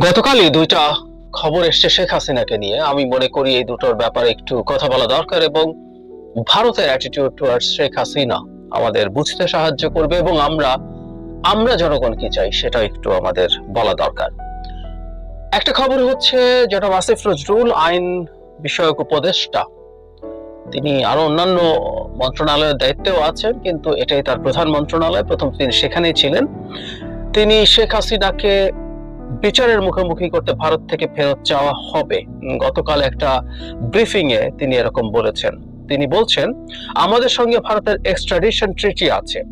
গতকালই দুইটা খবর এসছে শেখ হাসিনাকে নিয়ে। আমি মনে করি এই দুটোর ব্যাপারে একটু কথা বলা দরকার এবং ভারতের অ্যাটিটিউড টুয়ার্ডস শেখ হাসিনা আমাদের বুঝতে সাহায্য করবে এবং আমরা আমরা জনগণ কি চাই সেটা একটু আমাদের বলা দরকার। একটা খবর হচ্ছে যেটা আসিফ নজরুল আইন বিষয়ক উপদেষ্টা। তিনি আরও অন্যান্য মন্ত্রণালয়ের দায়িত্বেও আছেন, কিন্তু এটাই তার প্রধান মন্ত্রণালয়। প্রথম তিনি সেখানেই ছিলেন। তিনি শেখ হাসিনাকে বিচারের মুখোমুখি করতে ভারত থেকে ফেরত চাওয়া হবে। গতকাল একটা ব্রিফিং এ তিনি এরকম বলেছেন। তিনি বলছেন, আমাদের সঙ্গে ভারতের এক্সট্রাডিশন ট্রিটি আছে।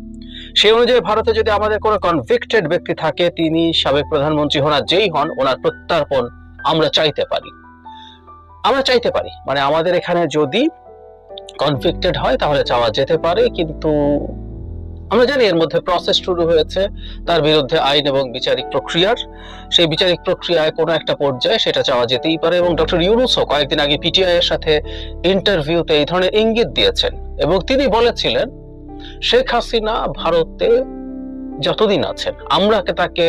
সেই অনুযায়ী ভারতে যদি আমাদের কোনো কনভিক্টেড ব্যক্তি থাকে, তিনি সাবেক প্রধানমন্ত্রী হন যেই হন, ওনার প্রত্যার্পণ আমরা চাইতে পারি। আমরা চাইতে পারি। মানে আমাদের এখানে যদি কনভিক্টেড হয়, তাহলে চাওয়া যেতে পারে, কিন্তু আমরা জানি এর মধ্যে প্রসেস শুরু হয়েছে, তার বিরুদ্ধে আইন এবং বিচারিক প্রক্রিয়ার। সেই বিচারিক প্রক্রিয়ায় কোনো একটা পর্যায়ে সেটা চাওয়া যেতেই পারে এবং ডক্টর ইউনুসও কয়েকদিন আগে পিটিআই এর সাথে ইন্টারভিউতে এই ধরনের ইঙ্গিত দিয়েছেন এবং তিনি বলেছিলেন, শেখ হাসিনা ভারতে যতদিন আছেন, আমরা তাকে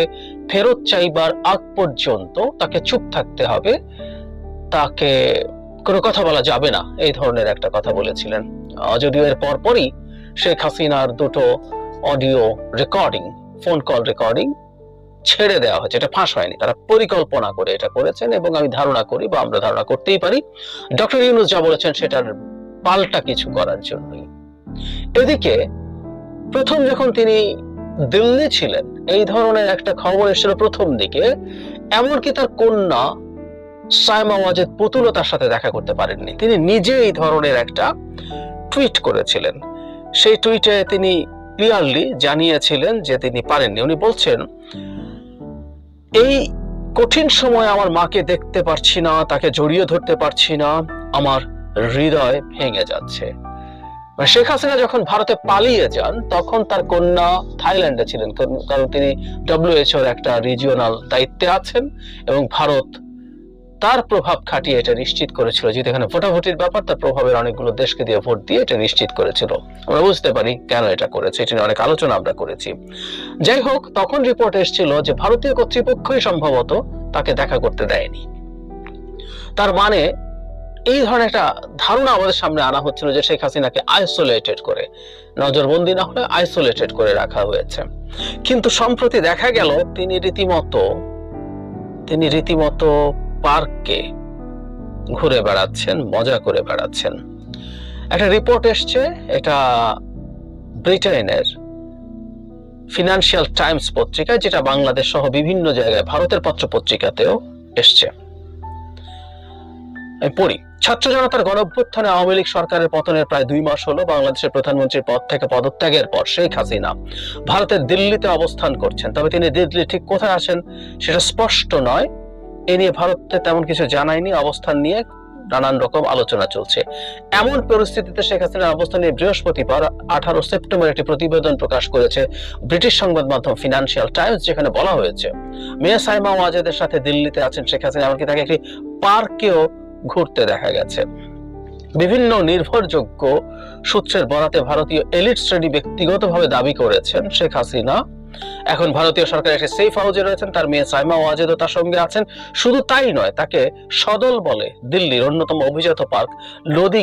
ফেরত চাইবার আগ পর্যন্ত তাকে চুপ থাকতে হবে। তাকে কোনো কথা বলা যাবে না। এই ধরনের একটা কথা বলেছিলেন। যদিও এর পরপরই শেখ হাসিনার দুটো audio recording phone call recording ছেড়ে দেওয়া হয়েছে। এটা ফাঁস হয়নি। তারা পরিকল্পনা করে এটা করেছেন এবং আমি ধারণা করি বা আমরা ধারণা করতেই পারি, ডক্টর ইউনুস যা বলেছেন সেটার পাল্টা কিছু করার জন্যই। এদিকে প্রথম যখন তিনি দিল্লি ছিলেন, এই ধরনের একটা খবর এসেছিল প্রথম দিকে, এমনকি তার কন্যা সায়মা ওয়াজেদ পুতুলও তার সাথে দেখা করতে পারেননি। তিনি নিজে এই ধরনের একটা টুইট করেছিলেন। সেই টুইটে তিনি ক্লিয়ারলি জানিয়েছিলেন যে তিনি পারেননি। উনি বলছেন, এই কঠিন সময় আমার মাকে দেখতে পারছি না, তাকে জড়িয়ে ধরতে পারছি না, আমার হৃদয় ভেঙে যাচ্ছে। মানে শেখ হাসিনা যখন ভারতে পালিয়ে যান, তখন তার কন্যা থাইল্যান্ডে ছিলেন। কারণ- তিনি ডব্লিউএইচওর একটা রিজিওনাল দায়িত্বে আছেন এবং ভারত তার প্রভাব খাটিয়ে এটা নিশ্চিত করেছিল যেহেতু এখানে ভোটাভুটির ব্যাপার, তার প্রভাবের অনেকগুলো দেশকে দিয়ে ভোট দিয়ে এটা নিশ্চিত করেছিল। আমরা বুঝতে পারি কেন এটা করেছে, এটা নিয়ে অনেক আলোচনা আমরা করেছি। যাই হোক, তখন রিপোর্ট এসেছিল যে ভারতীয় কর্তৃপক্ষই সম্ভবত তাকে দেখা করতে দেয়নি। তার মানে এই ধরনের একটা ধারণা আমাদের সামনে আনা হচ্ছিল যে শেখ হাসিনাকে আইসোলেটেড করে, নজরবন্দি না হলে আইসোলেটেড করে রাখা হয়েছে। কিন্তু সম্প্রতি দেখা গেল, তিনি রীতিমতো তিনি রীতিমতো পার্কে ঘুরে বেড়াচ্ছেন, মজা করে বেড়াচ্ছেন। একটা রিপোর্ট এসছে, এটা ব্রিটেনের ফিনান্সিয়াল টাইমস পত্রিকা, যেটা বাংলাদেশ সহ বিভিন্ন জায়গায়, ভারতের পত্র পত্রিকাতেও এসছে। পড়ি, ছাত্র জনতার গণঅভ্যুত্থানে আওয়ামী লীগ সরকারের পতনের প্রায় দুই মাস হলো বাংলাদেশের প্রধানমন্ত্রীর পদ থেকে পদত্যাগের পর, শেখ হাসিনা ভারতের দিল্লিতে অবস্থান করছেন। তবে তিনি দিল্লি ঠিক কোথায় আছেন, সেটা স্পষ্ট নয়। এ নিয়ে ভারতে তেমন কিছু জানায়নি। অবস্থান নিয়ে নানান রকম আলোচনা চলছে। এমন পরিস্থিতিতে শেখ হাসিনার অবস্থান নিয়ে বৃহস্পতিবার আঠারো সেপ্টেম্বর একটি প্রতিবেদন প্রকাশ করেছে ব্রিটিশ সংবাদ মাধ্যম ফিনান্সিয়াল টাইমস যেখানে বলা হয়েছে, মেয়া সাইমা ওয়াজেদের সাথে দিল্লিতে আছেন শেখ হাসিনা, এমনকি তাকে একটি পার্কেও ঘুরতে দেখা গেছে। বিভিন্ন নির্ভরযোগ্য সূত্রের বরাতে ভারতীয় এলিট শ্রেণি ব্যক্তিগতভাবে দাবি করেছেন শেখ হাসিনা এখন ভারতীয় সরকার এসে সেফ হাউজে রয়েছেন, তার মেয়ে সাইমা ওয়াজেদও তার সঙ্গে আছেন। শুধু তাই নয়, তাকে সদল বলে দিল্লির অন্যতম অভিজাত পার্ক লোদি